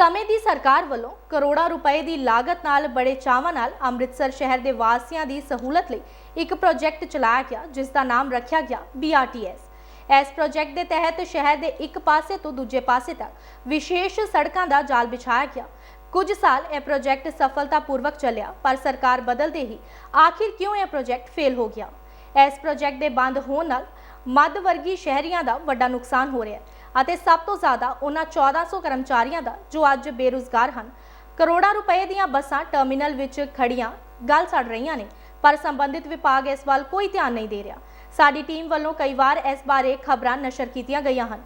ਸਮੇਂ ਦੀ ਸਰਕਾਰ ਵੱਲੋਂ ਕਰੋੜਾਂ ਰੁਪਏ ਦੀ ਲਾਗਤ ਨਾਲ ਬੜੇ ਚਾਵਾਂ ਨਾਲ ਅੰਮ੍ਰਿਤਸਰ ਸ਼ਹਿਰ ਦੇ ਵਾਸੀਆਂ ਦੀ ਸਹੂਲਤ ਲਈ ਇੱਕ ਪ੍ਰੋਜੈਕਟ ਚਲਾਇਆ ਗਿਆ, ਜਿਸ ਦਾ ਨਾਮ ਰੱਖਿਆ ਗਿਆ BRTS ਇਸ ਪ੍ਰੋਜੈਕਟ ਦੇ ਤਹਿਤ ਸ਼ਹਿਰ ਦੇ ਇੱਕ ਪਾਸੇ ਤੋਂ ਦੂਜੇ ਪਾਸੇ ਤੱਕ ਵਿਸ਼ੇਸ਼ ਸੜਕਾਂ ਦਾ ਜਾਲ ਵਿਛਾਇਆ ਗਿਆ। ਕੁਝ ਸਾਲ ਇਹ ਪ੍ਰੋਜੈਕਟ ਸਫਲਤਾਪੂਰਵਕ ਚੱਲਿਆ, ਪਰ ਸਰਕਾਰ ਬਦਲਦੇ ਹੀ ਆਖਿਰ ਕਿਉਂ ਇਹ ਪ੍ਰੋਜੈਕਟ ਫੇਲ ਹੋ ਗਿਆ? ਇਸ ਪ੍ਰੋਜੈਕਟ ਦੇ ਬੰਦ ਹੋਣ ਨਾਲ ਮੱਧ ਵਰਗੀ ਸ਼ਹਿਰੀਆਂ ਦਾ ਵੱਡਾ ਨੁਕਸਾਨ ਹੋ ਰਿਹਾ ਹੈ। ਅਤੇ ਸਭ ਤੋਂ ਜ਼ਿਆਦਾ ਉਹਨਾਂ 1400 ਕਰਮਚਾਰੀਆਂ ਦਾ ਜੋ ਅੱਜ ਬੇਰੁਜ਼ਗਾਰ ਹਨ। ਕਰੋੜਾਂ ਰੁਪਏ ਦੀਆਂ ਬੱਸਾਂ ਟਰਮੀਨਲ ਵਿੱਚ ਖੜੀਆਂ ਗੱਲ ਛੱਡ ਰਹੀਆਂ ਨੇ, ਪਰ ਸੰਬੰਧਿਤ ਵਿਭਾਗ ਇਸ ਵੱਲ ਕੋਈ ਧਿਆਨ ਨਹੀਂ ਦੇ ਰਿਹਾ। ਸਾਡੀ ਟੀਮ ਵੱਲੋਂ ਕਈ ਵਾਰ ਇਸ ਬਾਰੇ ਖਬਰਾਂ ਨਸ਼ਰ ਕੀਤੀਆਂ ਗਈਆਂ ਹਨ,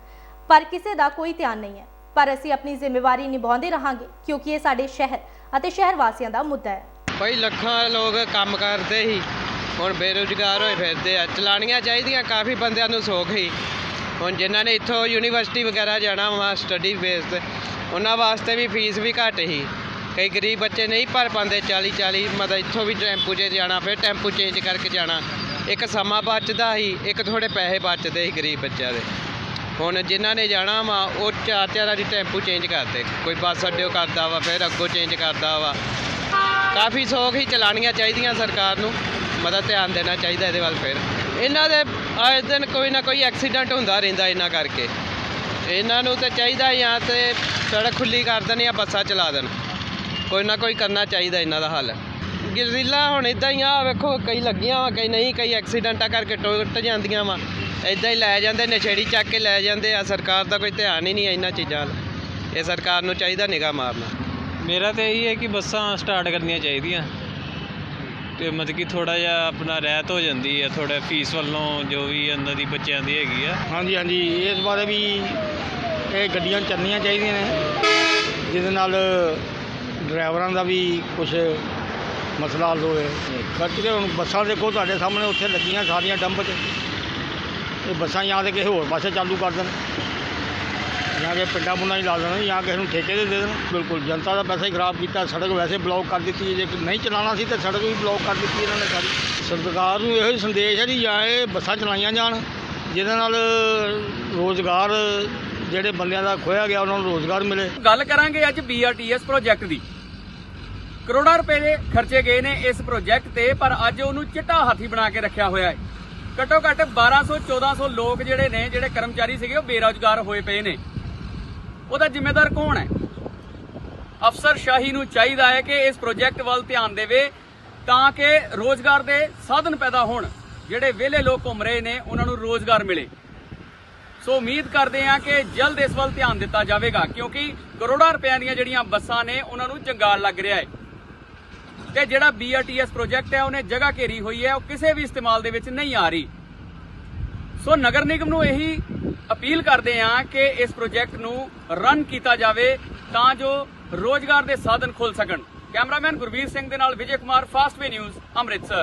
ਪਰ ਕਿਸੇ ਦਾ ਕੋਈ ਧਿਆਨ ਨਹੀਂ ਹੈ। ਪਰ ਅਸੀਂ ਆਪਣੀ ਜ਼ਿੰਮੇਵਾਰੀ ਨਿਭਾਉਂਦੇ ਰਹਾਂਗੇ, ਕਿਉਂਕਿ ਇਹ ਸਾਡੇ ਸ਼ਹਿਰ ਅਤੇ ਸ਼ਹਿਰ ਵਾਸੀਆਂ ਦਾ ਮੁੱਦਾ ਹੈ। ਭਾਈ, ਲੱਖਾਂ ਲੋਕ ਕੰਮ ਕਰਦੇ ਸੀ, ਹੁਣ ਬੇਰੁਜ਼ਗਾਰ ਹੋਏ ਫਿਰਦੇ ਆ। ਚਲਾਣੀਆਂ ਚਾਹੀਦੀਆਂ, ਕਾਫੀ ਬੰਦਿਆਂ ਨੂੰ ਸੋਖ ਹੀ ਹੁਣ ਜਿਨ੍ਹਾਂ ਨੇ ਇੱਥੋਂ ਯੂਨੀਵਰਸਿਟੀ ਵਗੈਰਾ ਜਾਣਾ ਵਾ ਸਟੱਡੀ ਬੇਸ ਤੇ, ਉਹਨਾਂ ਵਾਸਤੇ ਵੀ ਫੀਸ ਵੀ ਘੱਟ ਹੀ ਕਈ ਗਰੀਬ ਬੱਚੇ ਨਹੀਂ ਭਰ ਪਾਉਂਦੇ 40 40 ਮਤਲਬ ਇੱਥੋਂ ਵੀ ਟੈਂਪੂ 'ਚ ਜਾਣਾ, ਫਿਰ ਟੈਂਪੂ ਚੇਂਜ ਕਰਕੇ ਜਾਣਾ। ਇੱਕ ਸਮਾਂ ਬਚਦਾ ਸੀ, ਇੱਕ ਥੋੜੇ ਪੈਸੇ ਬਚਦੇ ਸੀ ਗਰੀਬ ਬੱਚਿਆਂ ਦੇ। ਹੁਣ ਜਿਨ੍ਹਾਂ ਨੇ ਜਾਣਾ ਵਾ, ਉਹ ਚਾਰ ਚਾਰ ਵਾਰੀ ਟੈਂਪੂ ਚੇਂਜ ਕਰਦੇ। ਕੋਈ ਬੱਸ ਅੱਡਿਓ ਕਰਦਾ ਵਾ, ਫਿਰ ਅੱਗੋਂ ਚੇਂਜ ਕਰਦਾ ਵਾ। ਕਾਫੀ ਸੌਖ ਹੀ ਚਲਾਣੀਆਂ ਚਾਹੀਦੀਆਂ ਸਰਕਾਰ ਨੂੰ। ਮਦਦ ਧਿਆਨ ਦੇਣਾ ਚਾਹੀਦਾ ਇਹਦੇ ਵੱਲ ਫਿਰ। ਇਹਨਾਂ ਦੇ ਆਏ ਦਿਨ ਕੋਈ ਨਾ ਕੋਈ ਐਕਸੀਡੈਂਟ ਹੁੰਦਾ ਰਹਿੰਦਾ ਇਹਨਾਂ ਕਰਕੇ। ਇਹਨਾਂ ਨੂੰ ਤੇ ਚਾਹੀਦਾ ਜਾਂ ਤੇ ਸੜਕ ਖੁੱਲੀ ਕਰ ਦੇਣ ਜਾਂ ਬੱਸਾਂ ਚਲਾ ਦੇਣ। ਕੋਈ ਨਾ ਕੋਈ ਕਰਨਾ ਚਾਹੀਦਾ ਇਹਨਾਂ ਦਾ ਹੱਲ। ਗਿਰਜ਼ੀਲਾ ਹੁਣ ਇਦਾਂ ਹੀ ਆ, ਵੇਖੋ ਕਈ ਲੱਗੀਆਂ ਵਾ, ਕਈ ਨਹੀਂ, ਕਈ ਐਕਸੀਡੈਂਟਾਂ ਕਰਕੇ ਟੁੱਟ ਜਾਂਦੀਆਂ ਵਾ। ਇਦਾਂ ਹੀ ਲੈ ਜਾਂਦੇ, ਨਸ਼ੇੜੀ ਚੱਕ ਕੇ ਲੈ ਜਾਂਦੇ ਆ। ਸਰਕਾਰ ਦਾ ਕੋਈ ਧਿਆਨ ਹੀ ਨਹੀਂ ਹੈ ਇਹਨਾਂ ਚੀਜ਼ਾਂ ਵੱਲ। ਇਹ ਸਰਕਾਰ ਨੂੰ ਚਾਹੀਦਾ ਨਿਗਾਹ ਮਾਰਨਾ। ਮੇਰਾ ਤੇ ਇਹੀ ਹੈ ਕਿ ਬੱਸਾਂ ਸਟਾਰਟ ਕਰਨੀਆਂ ਚਾਹੀਦੀਆਂ। ਤੇ ਮਤਲਬ ਕਿ ਥੋੜਾ ਜਿਹਾ ਆਪਣਾ ਰਹਿਤ ਹੋ ਜਾਂਦੀ ਹੈ ਥੋੜਾ ਫੀਸ ਵੱਲੋਂ ਜੋ ਵੀ ਇਹਨਾਂ ਦੀ ਬੱਚਿਆਂ ਦੀ ਹੈਗੀ ਆ। ਹਾਂਜੀ ਹਾਂਜੀ, ਇਸ ਬਾਰੇ ਵੀ ਇਹ ਗੱਡੀਆਂ ਚੱਲਣੀਆਂ ਚਾਹੀਦੀਆਂ ਨੇ, ਜਿਹਦੇ ਨਾਲ ਡਰਾਈਵਰਾਂ ਦਾ ਵੀ ਕੁਝ ਮਸਲਾ ਹੱਲ ਹੋਵੇ। ਖਰਚ ਕੇ ਹੁਣ ਬੱਸਾਂ ਦੇਖੋ, ਤੁਹਾਡੇ ਸਾਹਮਣੇ ਉੱਥੇ ਲੱਗੀਆਂ ਸਾਰੀਆਂ ਡੰਪ 'ਚ। ਇਹ ਬੱਸਾਂ ਜਾਂ ਤੇ ਕਿਸੇ ਹੋਰ ਪਾਸੇ ਚਾਲੂ ਕਰ ਦੇਣ। ਜਾਂ ਕਿ ਪਿੰਡਾਂ ਪੁੰਡਾਂ 'ਚ ਲਾ ਦੇਣ ਜਾਂ ਕਿਸੇ ਨੂੰ ਠੇਕੇ ਤੇ ਦੇ ਦੇਣ। ਬਿਲਕੁਲ, ਜਨਤਾ ਦਾ ਪੈਸਾ ਹੀ ਖਰਾਬ ਕੀਤਾ, ਸੜਕ ਵੈਸੇ ਬਲੌਕ ਕਰ ਦਿੱਤੀ ਹੈ। ਜੇ ਨਹੀਂ ਚਲਾਉਣਾ ਸੀ ਤਾਂ ਸੜਕ ਵੀ ਬਲੌਕ ਕਰ ਦਿੱਤੀ ਇਹਨਾਂ ਨੇ ਸਾਰੀ। ਸਰਕਾਰ ਨੂੰ ਇਹੋ ਹੀ ਸੰਦੇਸ਼ ਹੈ ਕਿ ਜਾਂ ਇਹ ਬੱਸਾਂ ਚਲਾਈਆਂ ਜਾਣ, ਜਿਹਦੇ ਨਾਲ ਰੋਜ਼ਗਾਰ ਜਿਹੜੇ ਬੰਦਿਆਂ ਦਾ ਖੋਇਆ ਗਿਆ, ਉਹਨਾਂ ਨੂੰ ਰੋਜ਼ਗਾਰ ਮਿਲੇ। ਗੱਲ ਕਰਾਂਗੇ ਅੱਜ BRTS ਪ੍ਰੋਜੈਕਟ ਦੀ। ਕਰੋੜਾਂ ਰੁਪਏ ਦੇ ਖਰਚੇ ਗਏ ਨੇ ਇਸ ਪ੍ਰੋਜੈਕਟ ਤੇ, ਪਰ ਅੱਜ ਉਹਨੂੰ ਚਿੱਟਾ ਹਾਥੀ ਬਣਾ ਕੇ ਰੱਖਿਆ ਹੋਇਆ ਹੈ। ਘੱਟੋ ਘੱਟ 1200 1400 ਲੋਕ ਜਿਹੜੇ ਨੇ, ਜਿਹੜੇ ਕਰਮਚਾਰੀ ਸੀਗੇ, ਉਹ ਬੇਰੋਜ਼ਗਾਰ ਹੋਏ ਪਏ ਨੇ। ਉਹਦਾ ਜ਼ਿੰਮੇਦਾਰ ਕੌਣ ਹੈ? ਅਫਸਰ ਸ਼ਾਹੀ ਨੂੰ ਚਾਹੀਦਾ ਹੈ ਕਿ ਇਸ ਪ੍ਰੋਜੈਕਟ ਵੱਲ ਧਿਆਨ ਦੇਵੇ ਤਾਂ ਕਿ ਰੋਜ਼ਗਾਰ ਦੇ ਸਾਧਨ ਪੈਦਾ ਹੋਣ, ਜਿਹੜੇ ਵਿਹਲੇ ਲੋਕ ਘੁੰਮ ਰਹੇ ਨੇ, ਉਹਨਾਂ ਨੂੰ ਰੋਜ਼ਗਾਰ ਮਿਲੇ। ਸੋ ਉਮੀਦ ਕਰਦੇ ਹਾਂ ਕਿ ਜਲਦ ਇਸ ਵੱਲ ਧਿਆਨ ਦਿੱਤਾ ਜਾਵੇਗਾ, ਕਿਉਂਕਿ ਕਰੋੜਾਂ ਰੁਪਈਆਂ ਦੀਆਂ ਜਿਹੜੀਆਂ ਬੱਸਾਂ ਨੇ, ਉਹਨਾਂ ਨੂੰ ਜੰਗਾਲ ਲੱਗ ਰਿਹਾ ਹੈ। ਤੇ ਜਿਹੜਾ BRTS ਪ੍ਰੋਜੈਕਟ ਹੈ, ਉਹਨੇ ਜਗ੍ਹਾ ਘੇਰੀ ਹੋਈ ਹੈ, ਉਹ ਕਿਸੇ ਵੀ ਇਸਤੇਮਾਲ ਦੇ ਵਿੱਚ ਨਹੀਂ ਆ ਰਹੀ। ਸੋ ਨਗਰ ਨਿਗਮ ਨੂੰ ਇਹੀ ਅਪੀਲ ਕਰਦੇ ਹਾਂ ਕਿ ਇਸ ਪ੍ਰੋਜੈਕਟ ਨੂੰ ਰਨ ਕੀਤਾ ਜਾਵੇ ਤਾਂ ਜੋ ਰੋਜ਼ਗਾਰ ਦੇ ਸਾਧਨ ਖੁੱਲ ਸਕਣ। ਕੈਮਰਾਮੈਨ ਗੁਰਵੀਰ ਸਿੰਘ ਦੇ ਨਾਲ ਵਿਜੇ ਕੁਮਾਰ ਫਾਸਟਵੇ ਨਿਊਜ਼ ਅੰਮ੍ਰਿਤਸਰ।